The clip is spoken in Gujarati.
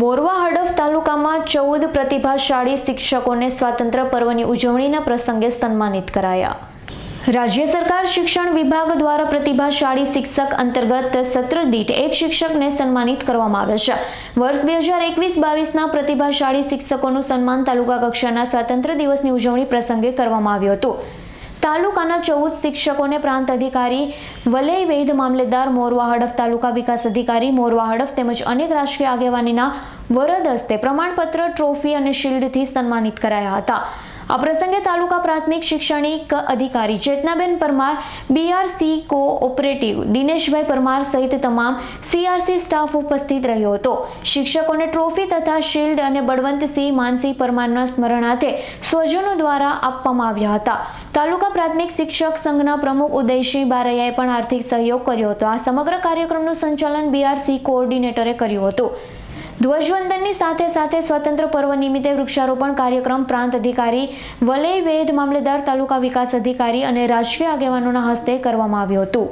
મોરવા હડફ તાલુકામાં ચૌદ પ્રતિભાશાળી શિક્ષકોને સ્વાતંત્ર્ય પર્વની ઉજવણીના પ્રસંગે સન્માનિત કરાયા. રાજ્ય સરકાર શિક્ષણ વિભાગ દ્વારા પ્રતિભાશાળી શિક્ષક અંતર્ગત સત્ર દીઠ એક શિક્ષકને સન્માનિત કરવામાં આવે છે. વર્ષ બે હજાર એકવીસ બાવીસના પ્રતિભાશાળી શિક્ષકોનું સન્માન તાલુકા કક્ષાના સ્વાતંત્ર્ય દિવસની ઉજવણી પ્રસંગે કરવામાં આવ્યું હતું. તાલુકાના ચૌદ શિક્ષકોને પ્રાંત અધિકારી વલય વૈદ મામલેદાર મોરવા હડફ તાલુકા વિકાસ અધિકારી મોરવા હડફ તેમજ અનેક રાજકીય આગેવાનીના વરદ હસ્તે પ્રમાણપત્ર, ટ્રોફી અને શિલ્ડથી સન્માનિત કરાયા હતા. આ પ્રસંગે તાલુકા પ્રાથમિક શિક્ષણિક અધિકારી ચેતનાબેન પરમાર બીઆરસી કોઓપરેટિવ દિનેશભાઈ પરમાર સહિત તમામ સીઆરસી સ્ટાફ ઉપસ્થિત રહ્યો હતો. શિક્ષકોને ટ્રોફી તથા શિલ્ડ અને બળવંતસિંહ માનસિંહ પરમારના સ્મરણાર્થે સ્વજનો દ્વારા આપવામાં આવ્યા હતા. તાલુકા પ્રાથમિક શિક્ષક સંઘના પ્રમુખ ઉદયસિંહ બારૈયાએ પણ આર્થિક સહયોગ કર્યો હતો. આ સમગ્ર કાર્યક્રમનું સંચાલન બીઆરસી કોઓર્ડિનેટરે કર્યું હતું. ધ્વજવંદનની સાથે સાથે સ્વતંત્ર પર્વ નિમિત્તે વૃક્ષારોપણ કાર્યક્રમ પ્રાંત અધિકારી, વલય વેદ મામલેદાર તાલુકા વિકાસ અધિકારી અને રાજકીય આગેવાનોના હસ્તે કરવામાં આવ્યું હતું.